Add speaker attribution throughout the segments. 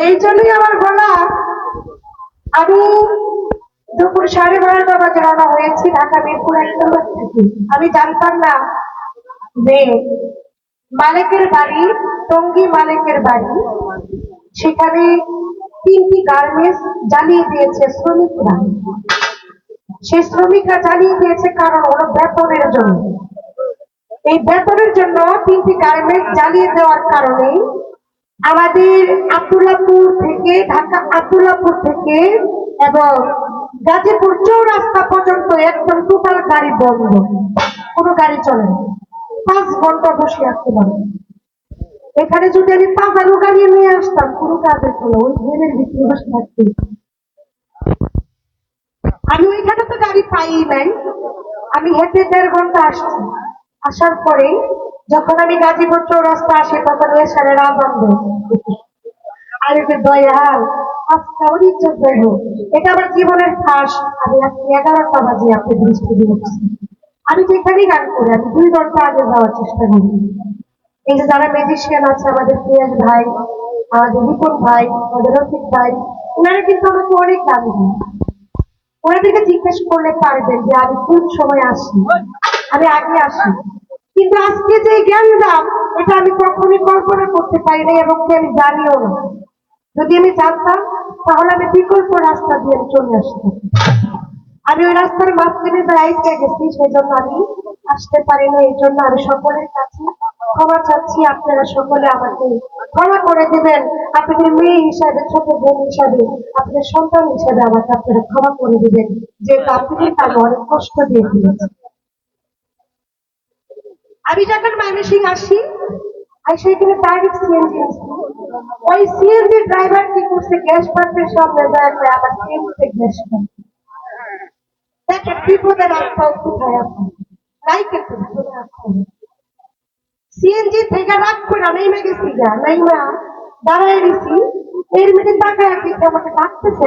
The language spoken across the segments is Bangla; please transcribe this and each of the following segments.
Speaker 1: এই জন্যই আমার বলা আমি দুপুর সাড়ে বারোটা বাজে রওনা হয়েছি, ঢাকা আমি জানতাম না যে মালিকের বাড়ি, টঙ্গী মালিকের বাড়ি, সেখানে তিনটি গার্মেন্টস জ্বালিয়ে দিয়েছে শ্রমিকরা। সেই শ্রমিকরা জ্বালিয়ে দিয়েছে কারণ হলো বেতনের জন্য। এই বেতনের জন্য তিনটি গার্মেন্টস জ্বালিয়ে দেওয়ার কারণে আমাদের আব্দুল্লাপুর থেকে, ঢাকা আব্দুল্লাপুর থেকে এবং গাজীপুর চৌরাস্তা পর্যন্ত একদম টোটাল গাড়ি বন্ধ। কোনো গাড়ি চলে না। পাঁচ ঘণ্টা বসে আসতে পারে। এখানে যদি আমি পাঁচ আলু গাড়ি নিয়ে আসতাম, কোনো কাজের ছিল ওই ভেবের ভিতরে বসে থাকতে। আমি ওইখানে তো গাড়ি পাই নাই। আমি হেঁটে দেড় ঘণ্টা আসছি। আসার পরে যখন আমি গাজীপুর চৌরাস্তা আসি, তখন এসারে রাজন্দ আর দয়াল, আজকে এটা আমার জীবনের খাস। আমি আজকে এগারোটা বাজে আপনি দৃষ্টি দিয়েছি আমি যেখানেই গান করি, আমি দুই ঘণ্টা আগে যাওয়ার চেষ্টা করি। এই যে যারা ম্যাজিশিয়ান আছে, আমাদের ভাই, আমাদের রিপন ভাই, আমাদের রফিক ভাই ওনারা কিন্তু আমাকে অনেক দেন ওনাদেরকে জিজ্ঞেস করলে পারবেন যে আমি কোন সময় আসি। আমি আগে আসি। কিন্তু আজকে যে জ্ঞান দাম এটা আমি কখনোই কল্পনা করতে পারি না এবং কি আমি জানিও না। যদি আমি জানতাম, তাহলে আমি বিকল্প রাস্তা দিয়ে চলে আসতাম। আমি ওই রাস্তার মাঝখানে দাঁড়াইতে গেছি সেই জন্য আমি আসতে পারি না এই জন্য আমি সকলের কাছে ক্ষমা চাচ্ছি। আপনারা সকলে আমাকে ক্ষমা করে দেবেন। আপনাদের মেয়ে হিসাবে, ছোট বোন হিসাবে আপনাদের সন্তান হিসাবে আমাকে আপনারা ক্ষমা করে দেবেন। যে আপনাদেরকে আমি অনেক কষ্ট দিয়ে দিয়েছি আমি যখন ময়মনসিং আসি আর ওই ড্রাইভার করছে গ্যাস সামনে আবার সিএনজি থেকে গেছি দাঁড়ায় এর দেখি আমাকে ডাকতেছে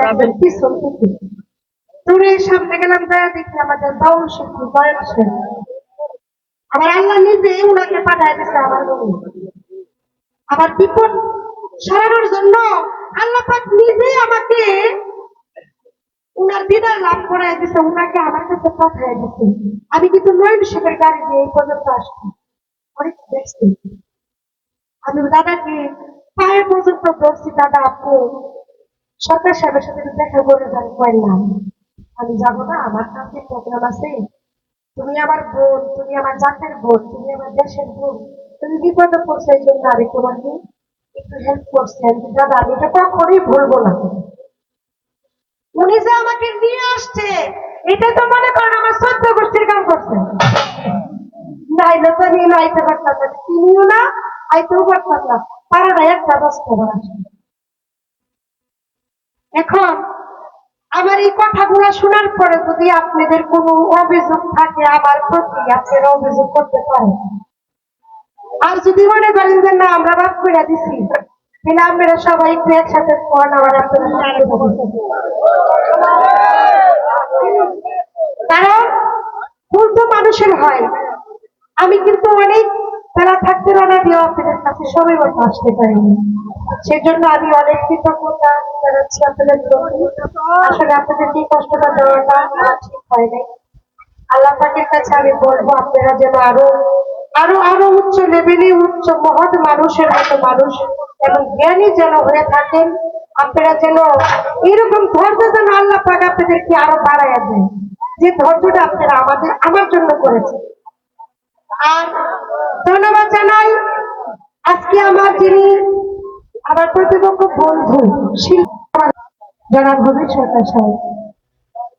Speaker 1: দূরে সামনে গেলাম, দয়া দেখি আমাদের বাউল শিল্পী বয়সে আমার আল্লাহ নিজে উনাকে পাঠায় দিচ্ছে আমার আমার বিপদ সরানোর জন্য আল্লাহ পাক নিজে আমাকে উনার দিদার লাভ করাই দিচ্ছে উনাকে আমার কাছে পাঠায় দিচ্ছে আমি কিন্তু নয়ন শেখের গাড়ি দিয়ে এই পর্যন্ত আসছি। অনেক দেখছি আমি দাদাকে পায়ের পর্যন্ত বলছি দাদা, আপনি সরকার সাহেবের সাথে দেখা করে যান পারলাম আমি, যাব না, আমার কাছে প্রোগ্রাম আছে তুমি আমার বোন, তুমি আমার জাতের বোন, তুমি আমার দেশের বোন, তুমি বিপদে পড়ছো এই জন্য আমি তোমাকে একটু হেল্প করছি। দাদা, আমি এটা কখনোই ভুলবো না। উনি যে আমাকে নিয়ে আসছে, এটা তো মনে করেন আমার গোষ্ঠীর কাম করছে। নাইলে তো আমি নাইতে পারতাম না, তিনিও না, আইতেও পারতাম না। পাড়াটা একটা দশটা বার এখন আমার এই কথাগুলো শোনার পরে যদি আপনাদের কোনো অভিযোগ থাকে, আমার প্রতি আপনারা অভিযোগ করতে পারেন। আর যদি মনে করেন যে না, আমরা বাদ করে দিছি, তাহলে আপনারা সবাই একটু একসাথে ফোন আমার জানিয়ে কারণ, ভুল তো মানুষের হয়। আমি কিন্তু অনেক বেলা থাকতে রানা দিয়েও আপনাদের কাছে সময় মতো আসতে পারিনি। সেজন্য আমি অনেক কৃতজ্ঞতা জানাচ্ছি আপনাদের আসলে আপনাদেরকে এই কষ্টটা ঠিক আল্লাহ পাকের কাছে আমি বলব, আপনারা যেন আরও আরও আরও উচ্চ লেভেলে উচ্চ মহৎ মানুষের মতো মানুষ এবং জ্ঞানী যেন হয়ে থাকেন, আপনারা যেন এরকম ধৈর্য যেন আল্লাহ পাক আপনাদেরকে আরও বাড়াইয়া দেন। যে ধৈর্যটা আপনারা আমাদের, আমার জন্য করেছেন। আর ধন্যবাদ জানাই আজকে আমার যিনি আমার প্রতিপক্ষ বন্ধু জনাব হবির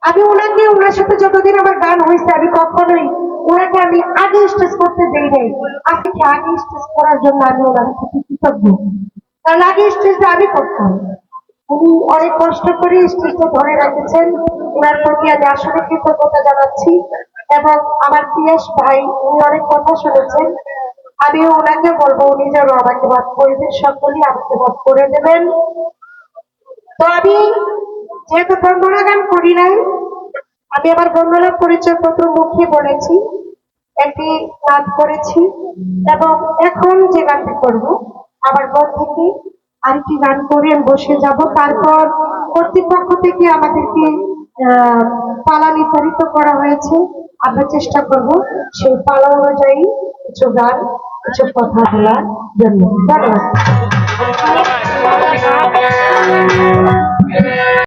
Speaker 1: আমি ওনাকে ওনার সাথে যতদিন আমার গান হয়েছে, আমি কখনোই ওনাকে আমি আগে স্টেজ করতে দেই নাই। আজকে আগে স্টেজ করার জন্য আমি ওনার প্রতি কৃতজ্ঞ। কারণ আগে স্টেজটা আমি করতাম। উনি অনেক কষ্ট করে স্টেজটা ধরে রেখেছেন। ওনার প্রতি আমি আসলে কৃতজ্ঞতা জানাচ্ছি। এবং আমার পিয়াস ভাই, উনি অনেক কথা শুনেছেন। আমি ওনাকে বলব, উনি যেন আমাকে বাদ করে দেন, সকলেই আমাকে বাদ করে দেবেন। তো আমি যেহেতু বন্দনা গান করি নাই, আমি আমার বন্দনা পরিচয় পত্র মুখে বলেছি, একটি গান করেছি, এবং এখন যে গানটি করব আবার পর থেকে আরেকটি গান করে বসে যাব। তারপর কর্তৃপক্ষ থেকে আমাদেরকে পালা নির্ধারিত করা হয়েছে। আমরা চেষ্টা করব সেই পালা অনুযায়ী কিছু গান কিছু কথা বলার জন্য ধন্যবাদ